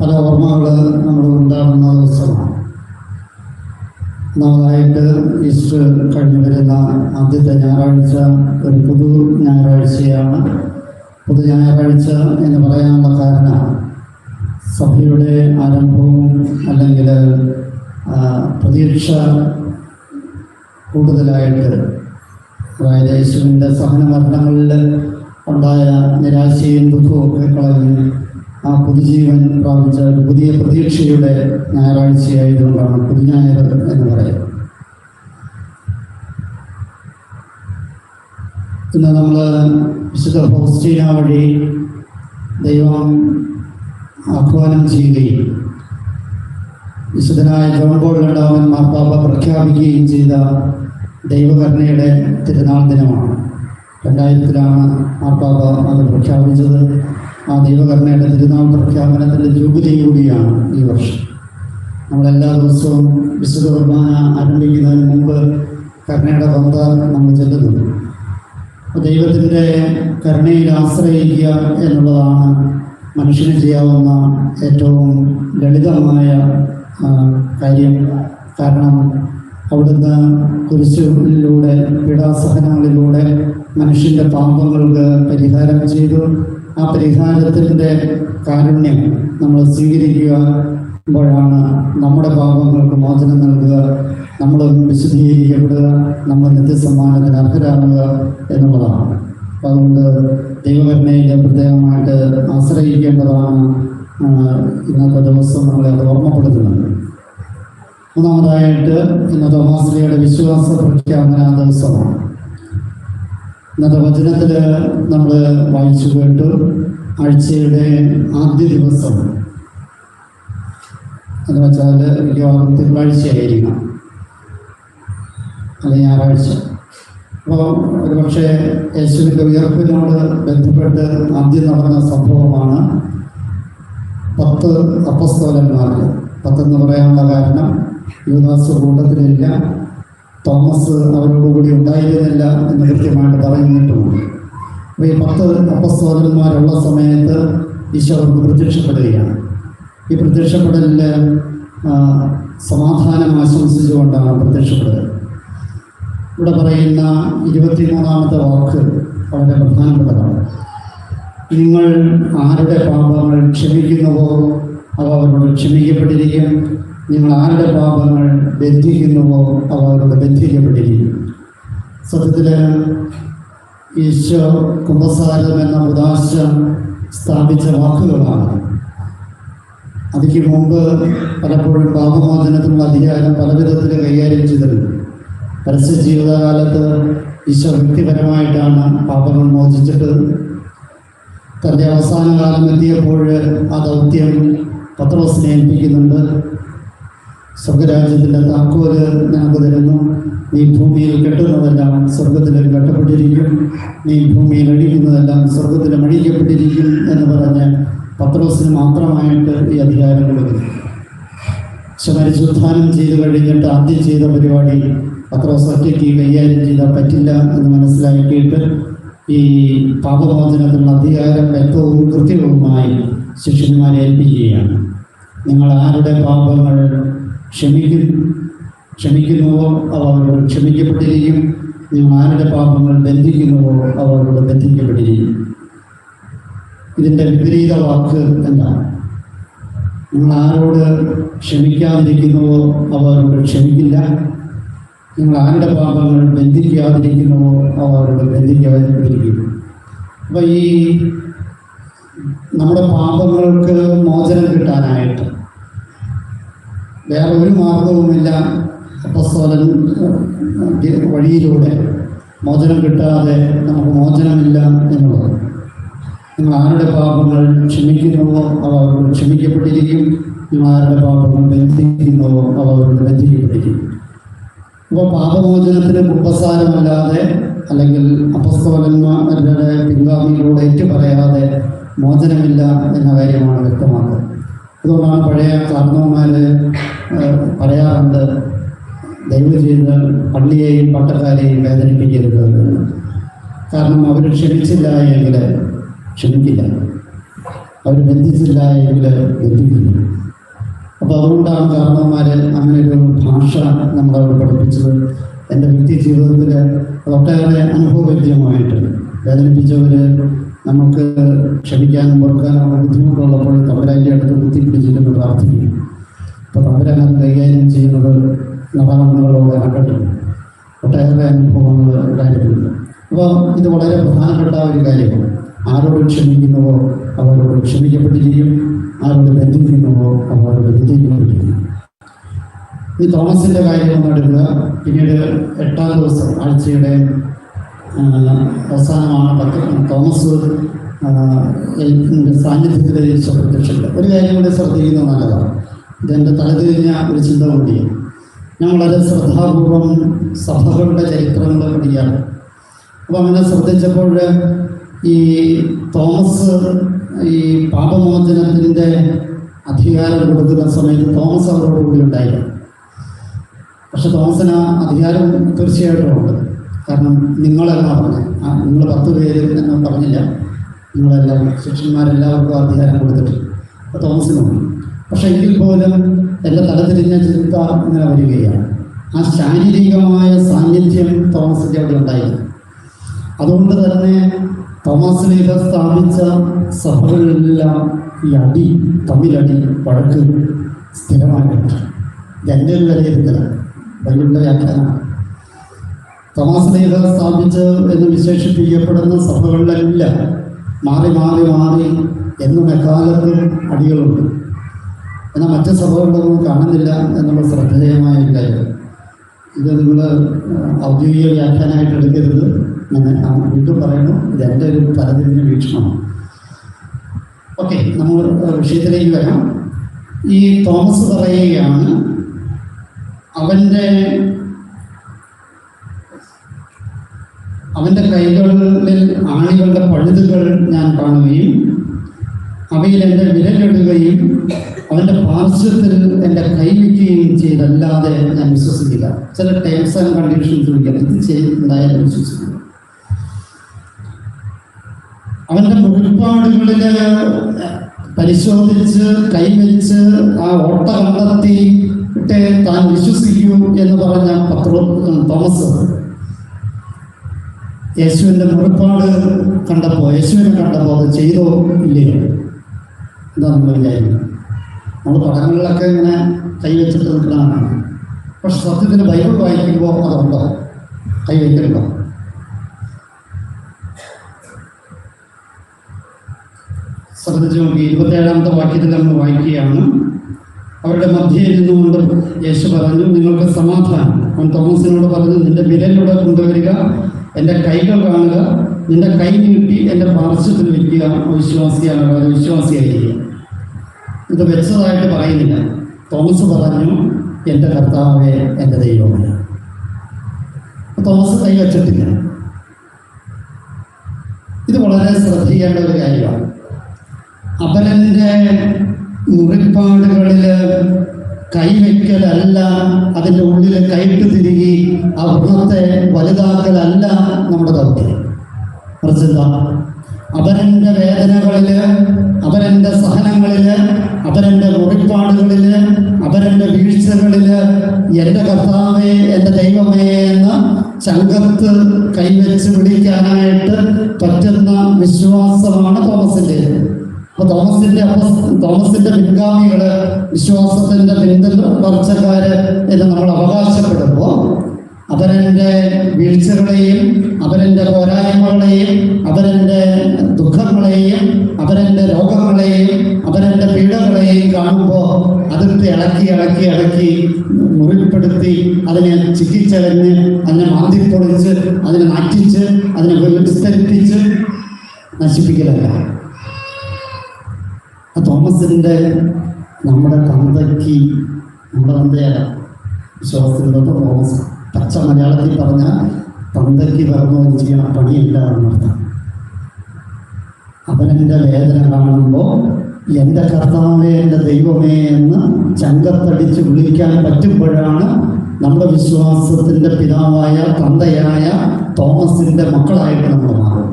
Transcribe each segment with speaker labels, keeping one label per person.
Speaker 1: പല ഓർമ്മകൾ നമ്മൾ ഉണ്ടാകുന്ന ദിവസമാണ് ഒന്നാമതായിട്ട് ഈസ്റ്റർ കഴിഞ്ഞു വരുന്ന ആദ്യത്തെ ഞായറാഴ്ച ഒരു പുതു ഞായറാഴ്ചയാണ്. പുതു ഞായറാഴ്ച എന്ന് പറയാനുള്ള കാരണം സഭയുടെ ആരംഭവും അല്ലെങ്കിൽ പ്രതീക്ഷ കൂടുതലായിട്ട് അതായത് യേശുവിന്റെ സഹന മരണങ്ങളിൽ ഉണ്ടായ നിരാശയും ദുഃഖവും ഒക്കെ കളഞ്ഞ് ആ പുതുജീവൻ പ്രാപിച്ച ഒരു പുതിയ പ്രതീക്ഷയുടെ ഞായറാഴ്ചയായതുകൊണ്ടാണ് പുതുഞായർ എന്ന് പറയുന്നത്. ഇന്ന് നമ്മൾ വിശുദ്ധ ഹോസ്റ്റീന വഴി ദൈവം ആഹ്വാനം ചെയ്യുകയും വിശുദ്ധനായ ജോൺ പോൾ രണ്ടാമൻ മാർപ്പാപ്പ പ്രഖ്യാപിക്കുകയും ചെയ്ത ദൈവകരുണയുടെ തിരുനാൾ ദിനമാണ്. രണ്ടായിരത്തിലാണ് മാർപ്പാപ്പ അത് പ്രഖ്യാപിച്ചത്. ആ ദൈവകർമ്മയുടെ തിരുനാൾ പ്രഖ്യാപനത്തിന്റെ ജൂബിലി കൂടിയാണ് ഈ വർഷം. നമ്മളെല്ലാ ദിവസവും വിശുദ്ധ കുർബാന ആരംഭിക്കുന്നതിന് മുമ്പ് കരുണയുടെ ബന്ധ നമ്മൾ ചെല്ലുന്നത് അപ്പോൾ ദൈവത്തിന്റെ കരുണയിൽ ആശ്രയിക്കുക എന്നുള്ളതാണ് മനുഷ്യന് ചെയ്യാവുന്ന ഏറ്റവും ലളിതമായ കാര്യം. കാരണം അവിടുന്ന് കുരിശിലൂടെ പീഡാസഹനങ്ങളിലൂടെ മനുഷ്യന്റെ പാപങ്ങൾക്ക് പരിഹാരം ചെയ്തു. ആ പരിഹാരത്തിന്റെ കാരുണ്യം നമ്മൾ സ്വീകരിക്കുമ്പോഴാണ് നമ്മുടെ പാപങ്ങൾക്ക് മോചനം നൽകുക നമ്മൾ വിശദീകരിക്കപ്പെടുക നമ്മൾ നിത്യസമ്മാനത്തിന് അർഹരാകുക എന്നുള്ളതാണ്. അപ്പം അതുകൊണ്ട് ദൈവകരുണയെ പ്രത്യേകമായിട്ട് ആശ്രയിക്കേണ്ടതാണ്. ഇന്നത്തെ ദിവസം നമ്മളെ അത് ഓർമ്മപ്പെടുത്തുന്നത്. മൂന്നാമതായിട്ട് ഇന്ന് തോമാശ്രീയുടെ വിശ്വാസ പ്രഖ്യാപന ദിവസമാണ്. ഇന്നത്തെ വചനത്തിൽ നമ്മൾ വായിച്ചു കേട്ടു ആഴ്ചയുടെ ആദ്യ ദിവസം. എന്ന് വെച്ചാൽ മിക്കവാറും തിങ്കളാഴ്ചയായിരിക്കണം. അല്ലെ ഞായറാഴ്ച. അപ്പോൾ ഒരുപക്ഷെ യേശുവിന്റെ ഉയർപ്പിനോട് ബന്ധപ്പെട്ട് ആദ്യം നടന്ന സംഭവമാണ് പത്ത് അപ്പസ്തോലന്മാർ പത്തെന്ന് പറയാനുള്ള കാരണം യുവദാസ് കൂട്ടത്തിലില്ല തോമസ് അവരോടുകൂടി ഉണ്ടായിരുന്നില്ല എന്ന് കൃത്യമായിട്ട് പറയുന്നിട്ടുമുണ്ട് അപ്പോൾ ഈ പത്ത് അപ്പസ്തോലന്മാരുള്ള സമയത്ത് ഈശോ അവർക്ക് പ്രത്യക്ഷപ്പെടുകയാണ്. ഈ പ്രത്യക്ഷപ്പെടലിൽ സമാധാനം ആശംസിച്ചുകൊണ്ടാണ് പ്രത്യക്ഷപ്പെടുന്നത്. ഇവിടെ പറയുന്ന ഇരുപത്തിമൂന്നാമത്തെ വാക്ക് വളരെ പ്രധാനപ്പെട്ടതാണ്. നിങ്ങൾ ആരുടെ പാപങ്ങൾ ക്ഷമിക്കുന്നുവോ അവ അവരോട് ക്ഷമിക്കപ്പെട്ടിരിക്കും. നിങ്ങൾ ആരുടെ പാപങ്ങൾ ബന്ധിക്കുന്നുവോ അവ അവരോട് ബന്ധിക്കപ്പെട്ടിരിക്കും സത്യത്തിൽ ഈശോ കുംഭസാരം എന്ന ഉദാശ സ്ഥാപിച്ച വാക്കുകളാണ്. അതിക്ക് മുമ്പ് പലപ്പോഴും പാപമോചനത്തിനുള്ള അധികാരം പല വിധത്തിൽ കൈകാര്യം ചെയ്തിട്ടുണ്ട് പരസ്യ ജീവിതകാലത്ത് ഈശോ വ്യക്തിപരമായിട്ടാണ് പാപങ്ങൾ മോചിച്ചിട്ട് തന്റെ അവസാന കാലം എത്തിയപ്പോൾ ആ ദൗത്യം പത്രോസിനെ ഏൽപ്പിക്കുന്നുണ്ട്. സ്വർഗരാജ്യത്തിന്റെ താക്കോൽ നിനക്ക് തരുന്നു നീ ഭൂമിയിൽ കെട്ടുന്നതെല്ലാം സ്വർഗത്തിൽ കെട്ടപ്പെട്ടിരിക്കും. നീ ഭൂമിയിൽ അടിക്കുന്നതെല്ലാം സ്വർഗത്തിൽ അടിക്കപ്പെട്ടിരിക്കും എന്ന് പറഞ്ഞ് പത്രോസിന് മാത്രമായിട്ട് ഈ അധികാരം കൊടുക്കുന്നു. പക്ഷെ പരിശുദ്ധാനം ചെയ്ത് കഴിഞ്ഞിട്ട് ആദ്യം ചെയ്ത പരിപാടി പത്രോസ് ഒറ്റയ്ക്ക് കൈകാര്യം ചെയ്താൽ പറ്റില്ല എന്ന് മനസ്സിലാക്കിയിട്ട് ഈ പാപമോചനത്തിനുള്ള അധികാരം വ്യക്തവും കൃത്യവുമായി ശിഷ്യന്മാരെ ഏൽപ്പിക്കുകയാണ്. നിങ്ങൾ ആരുടെ പാപങ്ങൾ ക്ഷമിക്കും. ക്ഷമിക്കുന്നുവോ അവരോട് ക്ഷമിക്കപ്പെട്ടിരിക്കും. ആരുടെ പാപങ്ങൾ ബന്ധിക്കുന്നുവോ അവരോട് ബന്ധിക്കപ്പെട്ടിരിക്കും. ഇതിന്റെ വിപരീത വാക്ക് എന്താണ്? നിങ്ങൾ ആരോട് ക്ഷമിക്കാതിരിക്കുന്നുവോ അവ അവരോട് ക്ഷമിക്കില്ല. നിങ്ങൾ ആരുടെ പാപങ്ങൾ ബന്ധിക്കാതിരിക്കുന്നുവോ അവ അവരോട് ബന്ധിക്കാതിരിക്കും. അപ്പം ഈ നമ്മുടെ പാപങ്ങൾക്ക് മോചനം കിട്ടാനായിട്ട് വേറെ ഒരു മാർഗവുമില്ല. അപ്പസ്തോലൻ വഴിയിലൂടെ മോചനം കിട്ടാതെ നമുക്ക് മോചനമില്ല എന്നുള്ളത്. നിങ്ങൾ ആരുടെ പാപങ്ങൾ ക്ഷമിക്കുന്നുവോ? അവ അവരോട് ക്ഷമിക്കപ്പെട്ടിരിക്കും. നിങ്ങൾ ആരുടെ പാപങ്ങൾ ബന്ധിക്കുന്നുവോ അവ അവരോട് ബന്ധിക്കപ്പെട്ടിരിക്കും. അപ്പോൾ പാപമോചനത്തിന് കുമ്പസാരമല്ലാതെ അല്ലെങ്കിൽ അപസ്തോലന്മാരുടെ പിൻഗാമിയിലൂടെ ഏറ്റു പറയാതെ മോചനമില്ല എന്ന കാര്യമാണ് വ്യക്തമാക്കുന്നത് അതുകൊണ്ടാണ് പഴയ കാരണവന്മാര് ഏഹ്, പറയാറുണ്ട് ദൈവം ചെയ്ത് പള്ളിയെയും പട്ടക്കാരെയും വേദനിപ്പിക്കരുത്. കാരണം അവർ ക്ഷമിച്ചില്ല എങ്കിൽ ക്ഷമിക്കില്ല. അവർ ബന്ധിച്ചില്ല എങ്കിൽ ബന്ധിക്കില്ല. അപ്പോൾ അതുകൊണ്ടാണ് കാരണവന്മാർ അങ്ങനെ ഒരു ഭാഷ നമ്മളവിടെ പഠിപ്പിച്ചത്. എന്റെ വ്യക്തി ജീവിതത്തിൽ ഒട്ടേറെ അനുഭവവേദ്യമായിട്ട് വേദനിപ്പിച്ചവർ നമുക്ക് ക്ഷമിക്കാനും പൊറുക്കാനും ബുദ്ധിമുട്ടുള്ളപ്പോൾ തമ്പരാന്റെ അടുത്ത് കുത്തിപ്പിടിച്ചിട്ട് പ്രാർത്ഥിക്കും അപ്പോൾ തമിഴകം കൈകാര്യം ചെയ്യുന്നത് നടപടികളോടെ കണ്ടിട്ടുണ്ട് ഒട്ടേറെ അനുഭവങ്ങൾ ഉണ്ടായിട്ടുണ്ട്. അപ്പോൾ ഇത് വളരെ പ്രധാനപ്പെട്ട ഒരു കാര്യമാണ്. ആരോട് ക്ഷമിക്കുന്നുവോ അവരോട് ക്ഷമിക്കപ്പെട്ടിരിക്കും. ആരോട് ബന്ധിക്കുന്നുവോ അവരോട് ബന്ധിക്കപ്പെട്ടിരിക്കും ഈ തോമസിന്റെ കാര്യം ഒന്ന് എടുക്കുക. പിന്നീട് എട്ടാം ദിവസം ആഴ്ചയുടെ അവസാനമാണ് പത്രം തോമസ് സാന്നിധ്യത്തിൽ ഈശോ പ്രത്യക്ഷപ്പെട്ടത് ഒരു കാര്യം കൂടെ ശ്രദ്ധിക്കുന്നത് നല്ലതാണ്. ഇതെന്റെ തലതിരിഞ്ഞ ഒരു ചിന്ത കൂടിയാണ് ഞാൻ വളരെ ശ്രദ്ധാപൂർവം സഭകളുടെ ചരിത്രങ്ങൾ പഠിക്കാറ് അപ്പോൾ അങ്ങനെ ശ്രദ്ധിച്ചപ്പോൾ ഈ തോമസ് ഈ പാപമോചനത്തിന്റെ അധികാരം കൊടുക്കുന്ന സമയത്ത് തോമസ് അവരോട് കൂടി ഉണ്ടായിരുന്നു. പക്ഷെ തോമസിന് അധികാരം തീർച്ചയായിട്ടും ഉണ്ട്. കാരണം നിങ്ങളെല്ലാം പറഞ്ഞു ആ നിങ്ങൾ പത്ത് പേര് എന്ന് പറഞ്ഞില്ല. നിങ്ങളെല്ലാം ശിഷ്യന്മാരെല്ലാവർക്കും അധികാരം കൊടുത്തിട്ടുണ്ട്. അപ്പോൾ തോമസിനോ പക്ഷേ എങ്കിൽ പോലും എന്റെ തലതിരിഞ്ഞ ചിന്ത ഇങ്ങനെ വരികയാണ്. ആ ശാരീരികമായ സാന്നിധ്യം തോമസിന്റെ അവിടെ ഉണ്ടായിരുന്നു അതുകൊണ്ട് തന്നെ തോമസിനെ ലീഗ സ്ഥാപിച്ച സഭകളിലെല്ലാം ഈ അടി തമ്മിലടി വഴക്ക് സ്ഥിരമായിട്ടുണ്ട്. എന്റെ ഒരു വിലയിരുത്തലാണ് വലിയ വ്യാഖ്യാനമാണ്. തോമസ് ലീഗ സ്ഥാപിച്ച് എന്ന് വിശേഷിപ്പിക്കപ്പെടുന്ന സഭകളിലെല്ലാം മാറി മാറി മാറി എന്ന എക്കാലത്തും അടികളുണ്ട്. എന്നാൽ മറ്റ് സഭകളിലൊന്നും കാണുന്നില്ല എന്നുള്ള ശ്രദ്ധേയമായ കാര്യം. ഇത് നിങ്ങൾ ഔദ്യോഗിക വ്യാഖ്യാനമായിട്ട് എടുക്കരുത് ഞാൻ വീണ്ടും പറയുന്നു. ഇത് എന്റെ ഒരു തലതിരിഞ്ഞ വീക്ഷണമാണ്. ഓക്കെ നമ്മൾ വിഷയത്തിലേക്ക് വരാം. ഈ തോമസ് പറയുകയാണ് അവന്റെ അവന്റെ കൈകളിൽ ആണികളുടെ പഴുതുകൾ ഞാൻ കാണുകയും അവയിൽ എന്റെ വിരലിടുകയും അവന്റെ പാർശ്വത്തിൽ എന്റെ കൈവയ്ക്കുകയും ചെയ്തല്ലാതെ ഞാൻ വിശ്വസിക്കില്ല. ചില ടേംസ് ആൻഡ് കണ്ടീഷൻസ് വിളിക്കാം ഇത് വിശ്വസിക്കില്ല. അവന്റെ മുറിപ്പാടുകളിൽ പരിശോധിച്ച് കൈവരിച്ച് ആ ഓട്ട കണ്ടെത്തിയിട്ട് താൻ വിശ്വസിക്കൂ എന്ന് പറഞ്ഞ പത്രോ തോമസ് യേശുവിന്റെ മുറിപ്പാട് കണ്ടപ്പോൾ യേശുവിനെ കണ്ടപ്പോൾ അത് ചെയ്തോ ഇല്ലയോ എന്താ നമ്മൾ വിചാരിക്കുന്നത് നമ്മൾ പഠനങ്ങളിലൊക്കെ ഇങ്ങനെ കൈവച്ചിട്ട് നിൽക്കുന്നതാണ്. പക്ഷെ സത്യത്തിന് ബൈബിൾ വായിക്കുമ്പോൾ അതുണ്ടോ? കൈവച്ചിട്ടുണ്ടോ ശ്രദ്ധിച്ചു നോക്കി. ഇരുപത്തേഴാമത്തെ വാക്യത്തിൽ നമ്മൾ വായിക്കുകയാണ്. അവരുടെ മധ്യേ ഇരുന്നുകൊണ്ട് യേശു പറഞ്ഞു നിങ്ങൾക്ക് സമാധാനം. അവൻ തോമസിനോട് പറഞ്ഞു നിന്റെ വിരലിലൂടെ കൊണ്ടുവരിക എന്റെ കൈകൾ കാണുക നിന്റെ കൈ നീട്ടി എന്റെ പാർശ്വത്തിൽ വിശ്വാസിയാണ് വളരെ വിശ്വാസിയായിരിക്കുക ഇത് വെച്ചതായിട്ട് പറയുന്നില്ല. തോമസ് പറഞ്ഞു എന്റെ കർത്താവെ എന്റെ ദൈവമേ. തോമസ് കൈ വച്ചിട്ടില്ല. ഇത് വളരെ ശ്രദ്ധിക്കേണ്ട ഒരു കാര്യമാണ്. അപരന്റെ മുറിപ്പാടുകളിൽ കൈവയ്ക്കലല്ല അതിന്റെ ഉള്ളിൽ കൈട്ട് തിരികെ ആ വൃണത്തെ വലുതാക്കലല്ല നമ്മുടെ ദൗത്യം പ്രസിദ്ധ അവരെന്റെ വേദനകളിൽ വേദനകളിൽ സഹനങ്ങളിൽ അവരന്റെ മുറിപ്പാടുകളിൽ വീഴ്ചകളിൽ വീഴ്ചകളിൽ എന്റെ കർത്താവേ എന്റെ ദൈവമേ എന്ന് ചങ്കത്ത് കൈവച്ച് പിടിക്കാനായിട്ട് പറ്റുന്ന വിശ്വാസമാണ് തോമസിന്റെ അപ്പൊ തോമസിന്റെ തോമസിന്റെ പിൻഗാമികൾ വിശ്വാസത്തിന്റെ പിന്തുടർച്ചക്കാര് എന്ന് നമ്മൾ അവകാശപ്പെടുമ്പോൾ അവരെ വീഴ്ചകളെയും അവരെ പോരായ്മകളെയും അവരെ ദുഃഖങ്ങളെയും അവരെ രോഗങ്ങളെയും അവരെ പീഡകളെയും കാണുമ്പോൾ അതിർത്തി ഇളക്കി ഇളക്കി ഇളക്കി മുറിപ്പെടുത്തി അതിനെ ചിക്കിച്ചകഞ്ഞ് അതിനെ മാന്തിപ്പൊളിച്ച് അതിനെ മാറ്റിച്ച് അതിനെ വിസ്തരിപ്പിച്ച് നശിപ്പിക്കലല്ല. തോമസിന്റെ നമ്മുടെ തന്തയ്ക്ക് നമ്മുടെ തന്തയല്ല വിശ്വാസത്തിലുള്ള തോമസ് പച്ച മലയാളത്തിൽ പറഞ്ഞ തന്തയ്ക്ക് പറഞ്ഞു ചെയ്യണ പണിയില്ല എന്നർത്ഥം അവനെന്റെ വേദന കാണുമ്പോൾ എന്റെ കർത്താവേ എന്റെ ദൈവമേ എന്ന് ചങ്കത്തടിച്ച് വിളിക്കാൻ പറ്റുമ്പോഴാണ് നമ്മുടെ വിശ്വാസത്തിന്റെ പിതാവായ തന്തയായ തോമസിന്റെ മക്കളായിട്ട് നമ്മൾ മാറും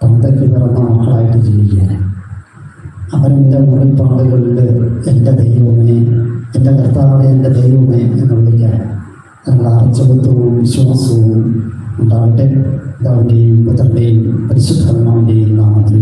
Speaker 1: തന്തയ്ക്ക് മക്കളായിട്ട് മക്കളായിട്ട് ജീവിക്കാൻ അവരെന്റെ മുറിപ്പാടുകളിൽ എന്റെ ദൈവമേ എന്റെ കർത്താവ് എന്റെ ദൈവമേ എന്ന് വിളിക്കാൻ ഞങ്ങൾ ആർച്ചവത്വവും വിശ്വാസവും ഉണ്ടാവട്ടെ. പിതാവിന്റെയും പുത്രന്റെയും പരിശുദ്ധമാവിന്റെയും നാമത്തിൽ